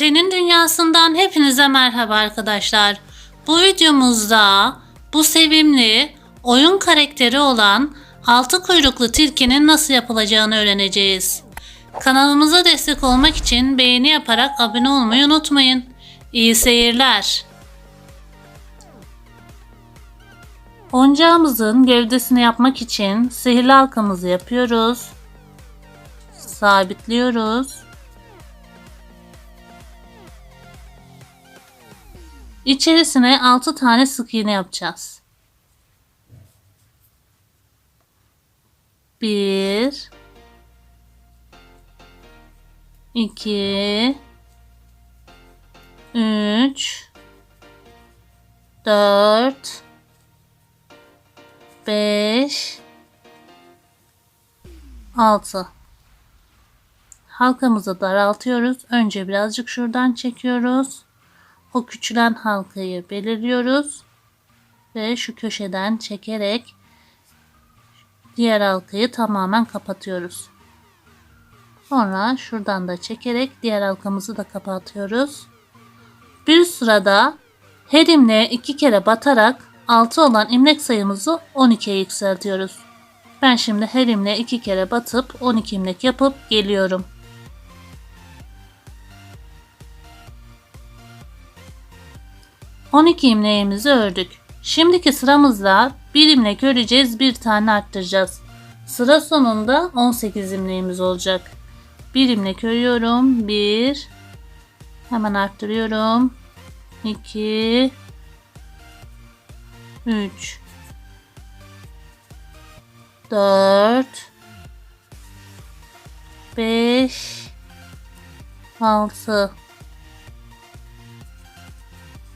Benten'in dünyasından hepinize merhaba arkadaşlar. Bu videomuzda bu sevimli oyun karakteri olan altı kuyruklu tilkinin nasıl yapılacağını öğreneceğiz. Kanalımıza destek olmak için beğeni yaparak abone olmayı unutmayın. İyi seyirler. Oyuncağımızın gövdesini yapmak için sihirli halkamızı yapıyoruz. Sabitliyoruz. İçerisine 6 tane sık iğne yapacağız. 1 2 3 4 5 6 Halkamızı daraltıyoruz. Önce birazcık şuradan çekiyoruz. O küçülen halkayı belirliyoruz. Ve şu köşeden çekerek diğer halkayı tamamen kapatıyoruz. Sonra şuradan da çekerek diğer halkamızı da kapatıyoruz. Bir sırada her imleğe iki kere batarak 6 olan imlek sayımızı 12'ye yükseltiyoruz. Ben şimdi her imleğe iki kere batıp 12 imlek yapıp geliyorum. On iki imleğimizi ördük. Şimdiki sıramızda bir imlek öreceğiz, bir tane arttıracağız. Sıra sonunda 18 imleğimiz olacak. Bir imlek örüyorum. 1 Hemen arttırıyorum. 2 3 4 5 6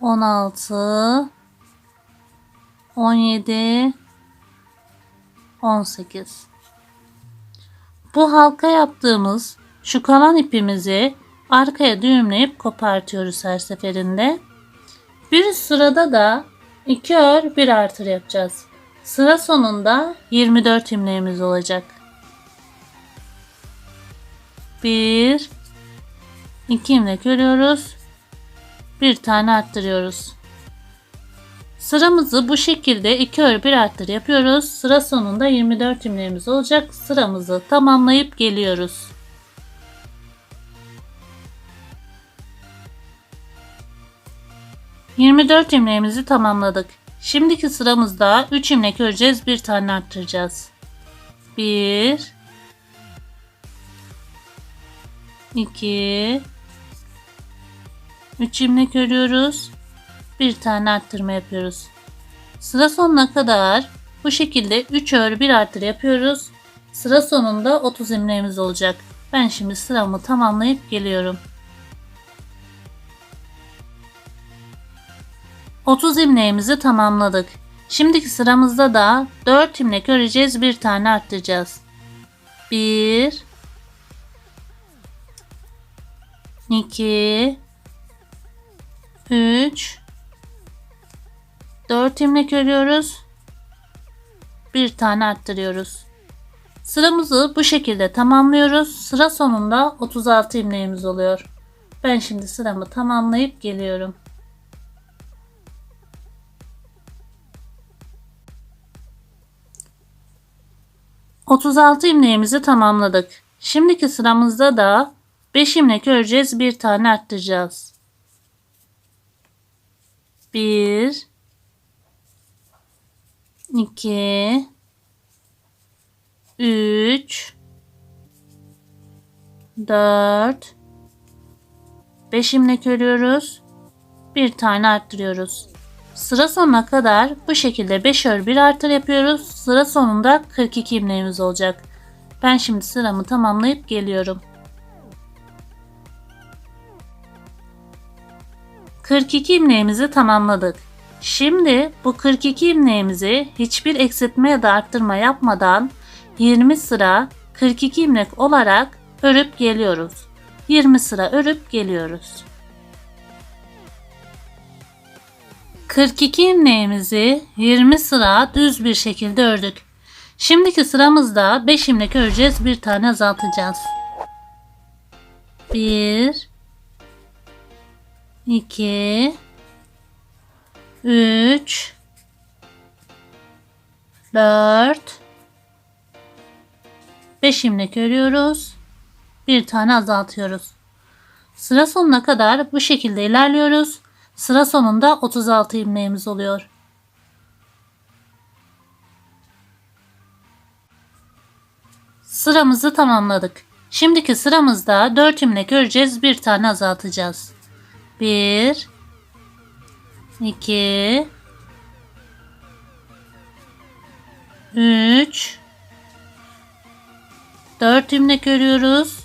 16 17 18 Bu halka yaptığımız şu kalan ipimizi arkaya düğümleyip kopartıyoruz her seferinde. Bir sırada da 2 ör 1 artır yapacağız. Sıra sonunda 24 imleğimiz olacak. 1 2 imlek örüyoruz. Bir tane arttırıyoruz. Sıramızı bu şekilde 2 ör 1 arttır yapıyoruz. Sıra sonunda 24 imleğimiz olacak. Sıramızı tamamlayıp geliyoruz. ...24 imleğimizi tamamladık. Şimdiki sıramızda 3 imlek öreceğiz. Bir tane arttıracağız. 1 2 3 ilmek örüyoruz. Bir tane arttırma yapıyoruz. Sıra sonuna kadar bu şekilde 3 ör 1 artır yapıyoruz. Sıra sonunda 30 ilmeğimiz olacak. Ben şimdi sıramı tamamlayıp geliyorum. 30 ilmeğimizi tamamladık. Şimdiki sıramızda da 4 ilmek öreceğiz. Bir tane arttıracağız. 1 2 3 4 ilmek örüyoruz. Bir tane arttırıyoruz. Sıramızı bu şekilde tamamlıyoruz. Sıra sonunda 36 ilmeğimiz oluyor. Ben şimdi sıramı tamamlayıp geliyorum. Otuz altı ilmeğimizi tamamladık. Şimdiki sıramızda da 5 ilmek öreceğiz. Bir tane arttıracağız. 1 2 3 4 5 ilmek örüyoruz. Bir tane arttırıyoruz. Sıra sonuna kadar bu şekilde 5 ör 1 artır yapıyoruz. Sıra sonunda 42 ilmeğimiz olacak. Ben şimdi sıramı tamamlayıp geliyorum. 42 ilmeğimizi tamamladık. Şimdi bu 42 ilmeğimizi hiçbir eksiltme ya da arttırma yapmadan 20 sıra 42 ilmek olarak örüp geliyoruz. 20 sıra örüp geliyoruz. 42 ilmeğimizi 20 sıra düz bir şekilde ördük. Şimdiki sıramızda 5 ilmek öreceğiz. Bir tane azaltacağız. 1 2 3 4 5 ilmek örüyoruz. Bir tane azaltıyoruz. Sıra sonuna kadar bu şekilde ilerliyoruz. Sıra sonunda 36 ilmeğimiz oluyor. Sıramızı tamamladık. Şimdiki sıramızda 4 ilmek öreceğiz. Bir tane azaltacağız. 1 2 3 4 ilmek örüyoruz.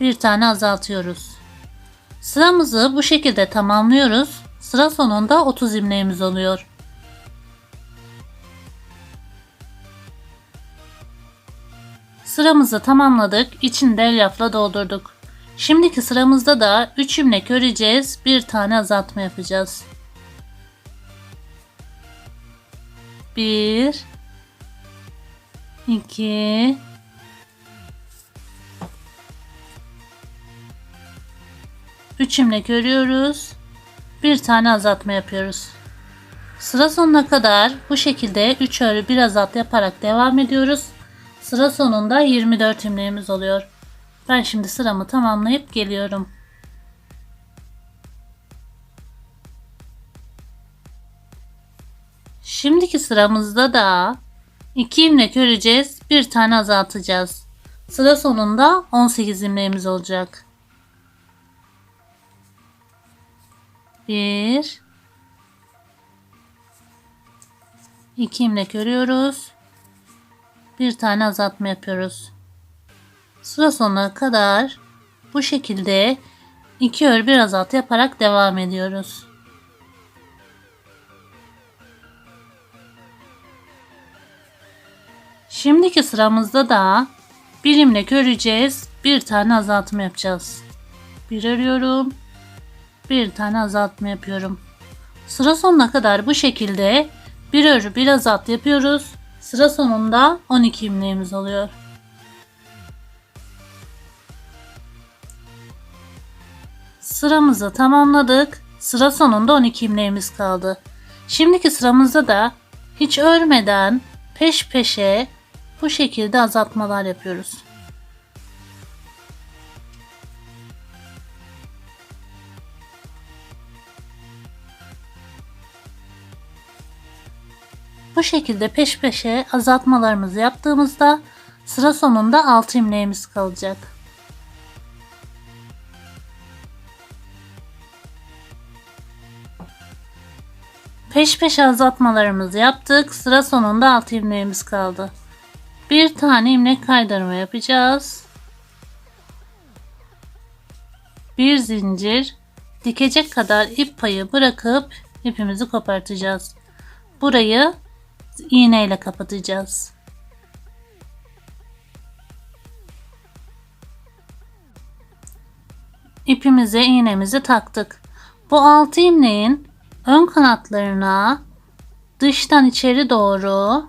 Bir tane azaltıyoruz. Sıramızı bu şekilde tamamlıyoruz. Sıra sonunda 30 ilmeğimiz oluyor. Sıramızı tamamladık. İçini de doldurduk. Şimdiki sıramızda da 3 ilmek öreceğiz. Bir tane azaltma yapacağız. 1 2 3 ilmek örüyoruz. Bir tane azaltma yapıyoruz. Sıra sonuna kadar bu şekilde 3 örü bir azalt yaparak devam ediyoruz. Sıra sonunda 24 ilmeğimiz oluyor. Ben şimdi sıramı tamamlayıp geliyorum. Şimdiki sıramızda da 2 ilmek öreceğiz. Bir tane azaltacağız. Sıra sonunda 18 ilmeğimiz olacak. 1 2 ilmek örüyoruz. Bir tane azaltma yapıyoruz. Sıra sonuna kadar bu şekilde 2 ör bir azalt yaparak devam ediyoruz. Şimdiki sıramızda da bir ilmek öreceğiz. Bir tane azaltma yapacağız. Bir örüyorum. Bir tane azaltma yapıyorum. Sıra sonuna kadar bu şekilde bir örü bir azalt yapıyoruz. Sıra sonunda 12 ilmeğimiz oluyor. Sıramızı tamamladık. Sıra sonunda 12 ilmeğimiz kaldı. Şimdiki sıramızda da hiç örmeden peş peşe bu şekilde azaltmalar yapıyoruz. Bu şekilde peş peşe azaltmalarımızı yaptığımızda sıra sonunda 6 ilmeğimiz kalacak. Peş peşe azaltmalarımızı yaptık. Sıra sonunda 6 ilmeğimiz kaldı. Bir tane ilmek kaydırma yapacağız. Bir zincir dikecek kadar ip payı bırakıp ipimizi kopartacağız. Burayı iğneyle kapatacağız. İpimize iğnemizi taktık. Bu altı ilmeğin ön kanatlarına dıştan içeri doğru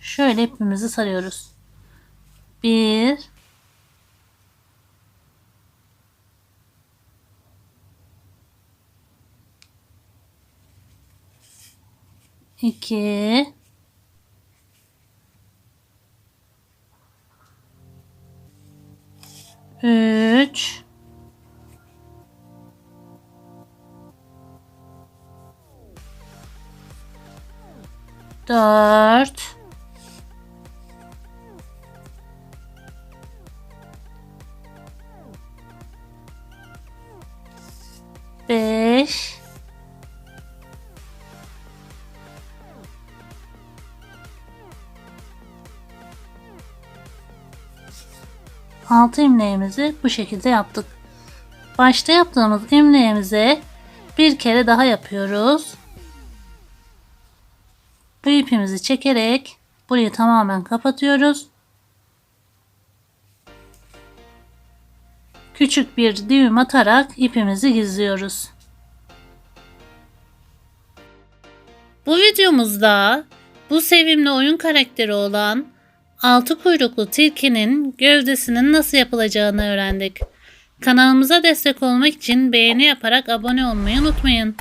şöyle ipimizi sarıyoruz. Bir iki 4 5 6 imleğimizi bu şekilde yaptık. Başta yaptığımız imleğimize bir kere daha yapıyoruz. Bu ipimizi çekerek burayı tamamen kapatıyoruz. Küçük bir düğüm atarak ipimizi gizliyoruz. Bu videomuzda bu sevimli oyun karakteri olan altı kuyruklu tilkinin gövdesinin nasıl yapılacağını öğrendik. Kanalımıza destek olmak için beğeni yaparak abone olmayı unutmayın.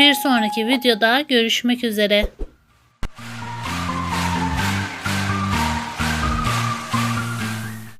Bir sonraki videoda görüşmek üzere.